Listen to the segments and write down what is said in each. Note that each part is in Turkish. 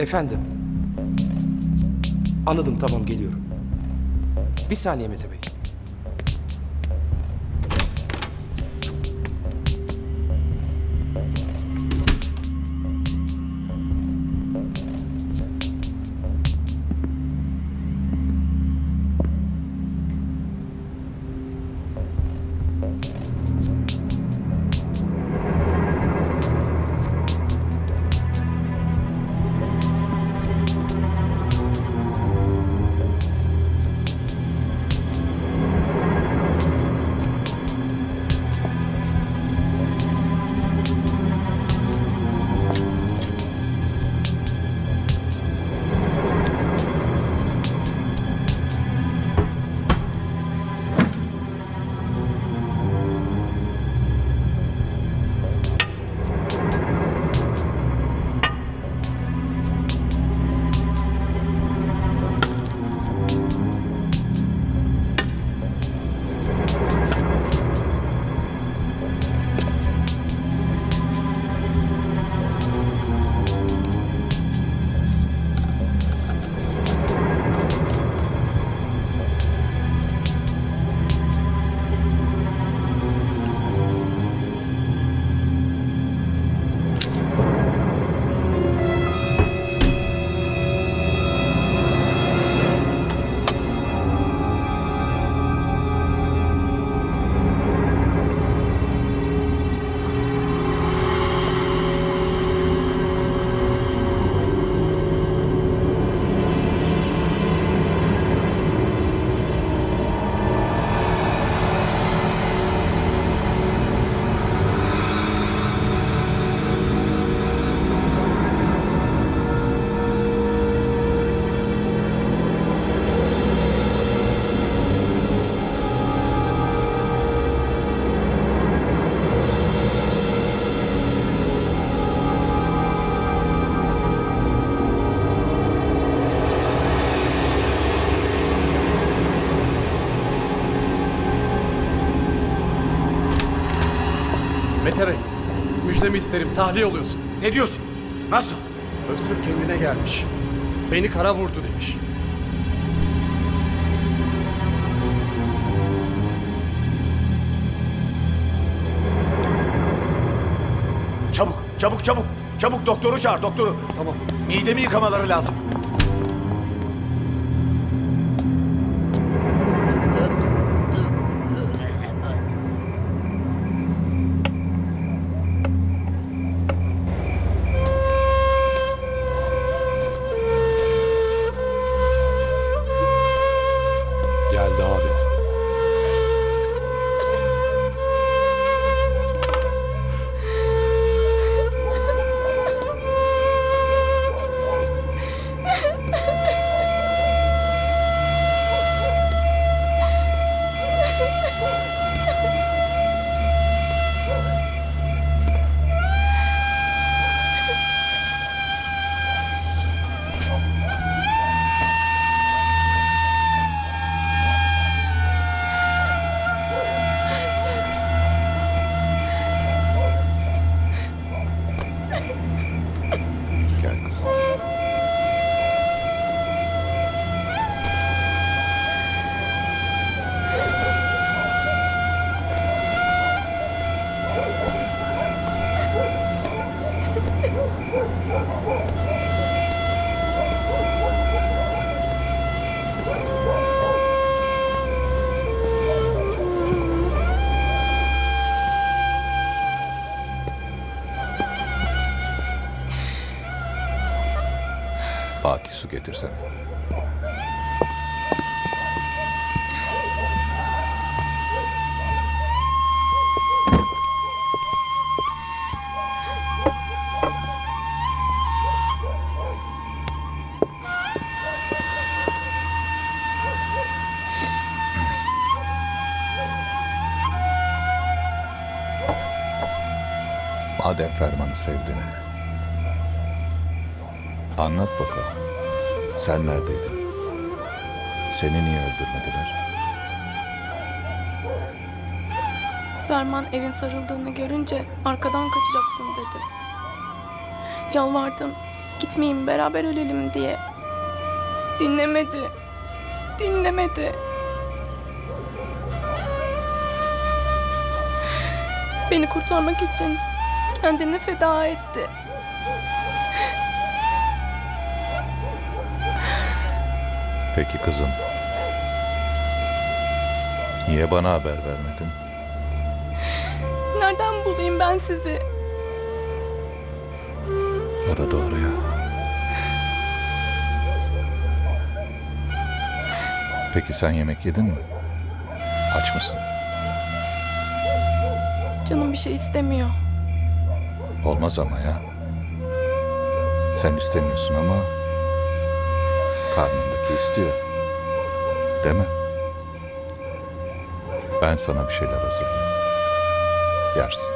Efendim. Anladım tamam geliyorum. Bir saniye Mete Bey. Müjdemi isterim. Tahliye oluyorsun. Ne diyorsun? Nasıl? Öztürk kendine gelmiş. Beni kara vurdu demiş. Çabuk, çabuk, çabuk. Çabuk doktoru çağır, doktoru. Tamam. Midemi yıkamaları lazım. Baki su getirsene. Madem fermanı sevdin. Anlat bakalım. Sen neredeydin? Seni niye öldürmediler? Ferman evin sarıldığını görünce arkadan kaçacaksın dedi. Yalvardım. Gitmeyin beraber ölelim diye. Dinlemedi. Dinlemedi. Beni kurtarmak için kendini feda etti. Peki kızım. Niye bana haber vermedin? Nereden bulayım ben sizi? O da doğru ya. Peki sen yemek yedin mi? Aç mısın? Canım bir şey istemiyor. Olmaz ama ya. Sen istemiyorsun ama karnındaki istiyor. Değil mi? Ben sana bir şeyler hazırlayayım. Yersin.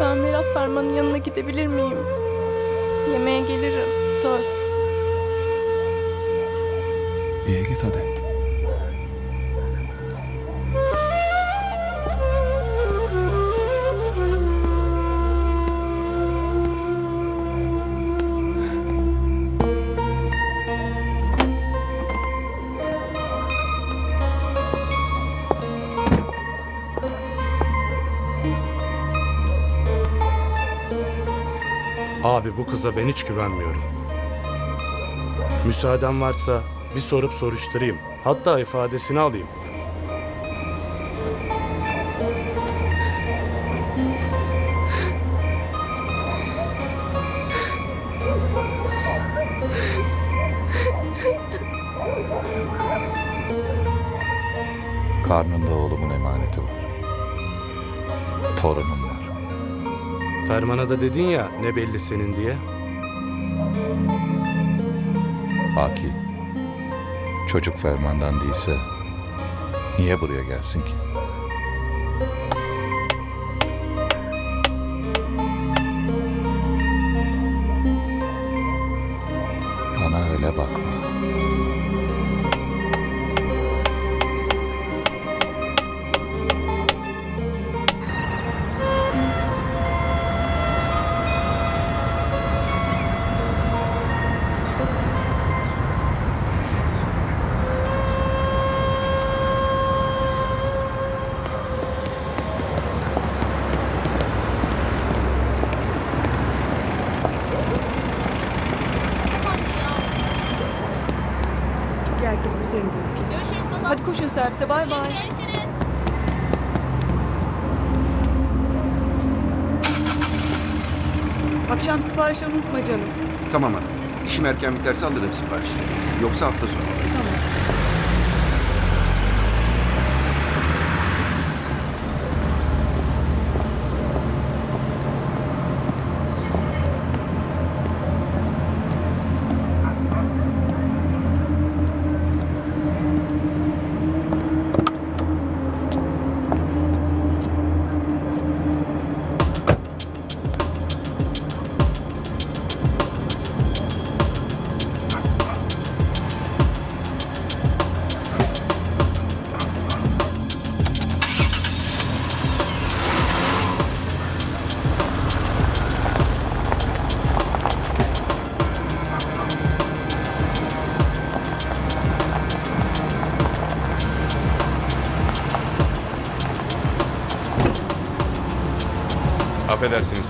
Ben biraz Ferman'ın yanına gidebilir miyim? Yemeğe gelirim. Söz. İyi git hadi. Abi bu kıza ben hiç güvenmiyorum. Müsaaden varsa bir sorup soruşturayım. Hatta ifadesini alayım. Karnında oğlumun Ferman'a da dedin ya ne belli senin diye. Baki, çocuk fermandan değilse niye buraya gelsin ki? Hadi koşun servise bay bay. Görüşürüz. Akşam siparişleri unutma canım. Tamam hanım. İşim erken biterse alırım siparişi. Yoksa hafta sonu alırız.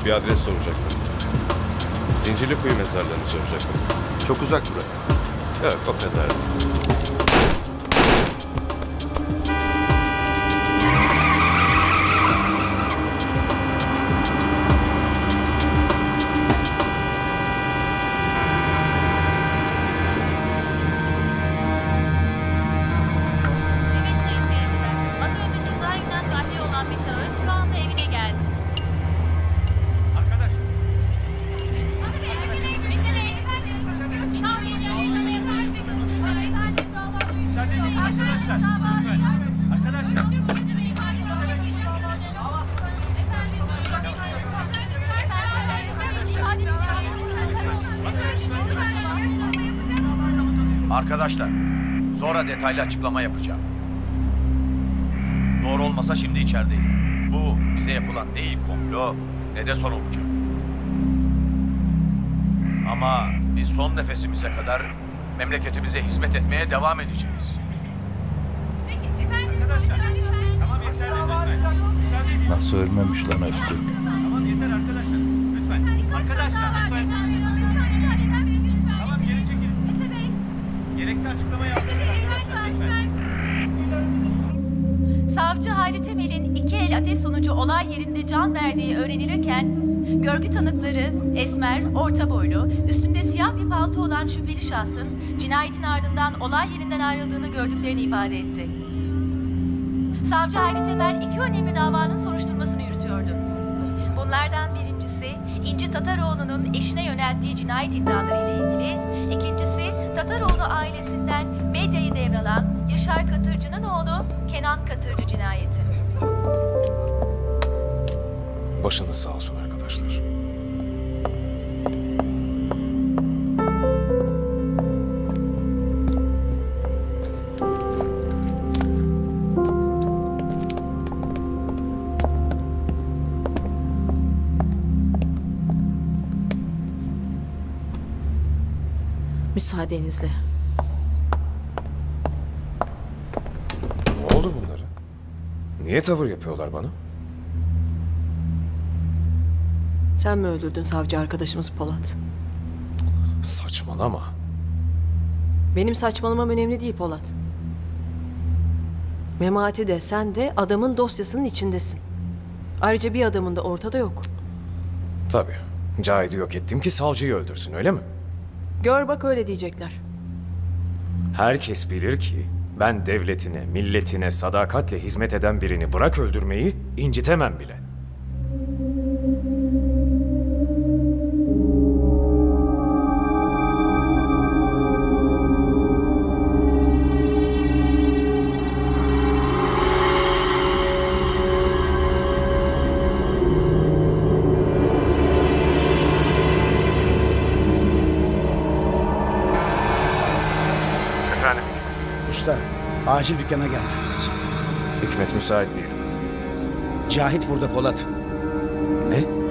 Bir adres soracaktım. Zincirlikuyu mezarlığını soracaktım. Çok uzak buraya. Evet o kadar. Arkadaşlar, sonra detaylı açıklama yapacağım. Doğru olmasa şimdi içerideyim. Bu bize yapılan ne ilk komplo ne de son olacak. Ama biz son nefesimize kadar memleketimize hizmet etmeye devam edeceğiz. Arkadaşlar, tamam yeter lütfen. Müsaade edin. Nasıl ölmemiş lan Öztürk? Tamam yeter arkadaşlar. Lütfen. Arkadaşlar lütfen. Açıklama yapın arkadaşlar lütfen. Savcı Hayri Temel'in iki el ateş sonucu olay yerinde can verdiği öğrenilirken, görgü tanıkları Esmer, orta boylu, üstünde siyah bir palto olan şüpheli şahsın cinayetin ardından olay yerinden ayrıldığını gördüklerini ifade etti. Savcı Hayri Temel iki önemli davanın soruşturmasını yürütüyordu. Bunlardan birincisi İnci Tataroğlu'nun eşine yönelttiği cinayet iddiaları ile ilgili, ikincisi Tataroğlu ailesinden medyayı devralan Yaşar Katırcı'nın oğlu Kenan Katırcı cinayeti. Başınız sağ olsun arkadaşlar. Müsaadenizle. Ne oldu bunlara? Niye tavır yapıyorlar bana? Sen mi öldürdün savcı arkadaşımız Polat? Saçmalama. Benim saçmalamam önemli değil Polat. Memati de sen de adamın dosyasının içindesin. Ayrıca bir adamın da ortada yok. Tabii. Cahit'i yok ettim ki savcıyı öldürsün öyle mi? Gör bak öyle diyecekler. Herkes bilir ki ben devletine, milletine sadakatle hizmet eden birini bırak öldürmeyi incitemem bile. Usta, acil dükkana gel. Hikmet müsait değil. Cahit burada Polat. Ne?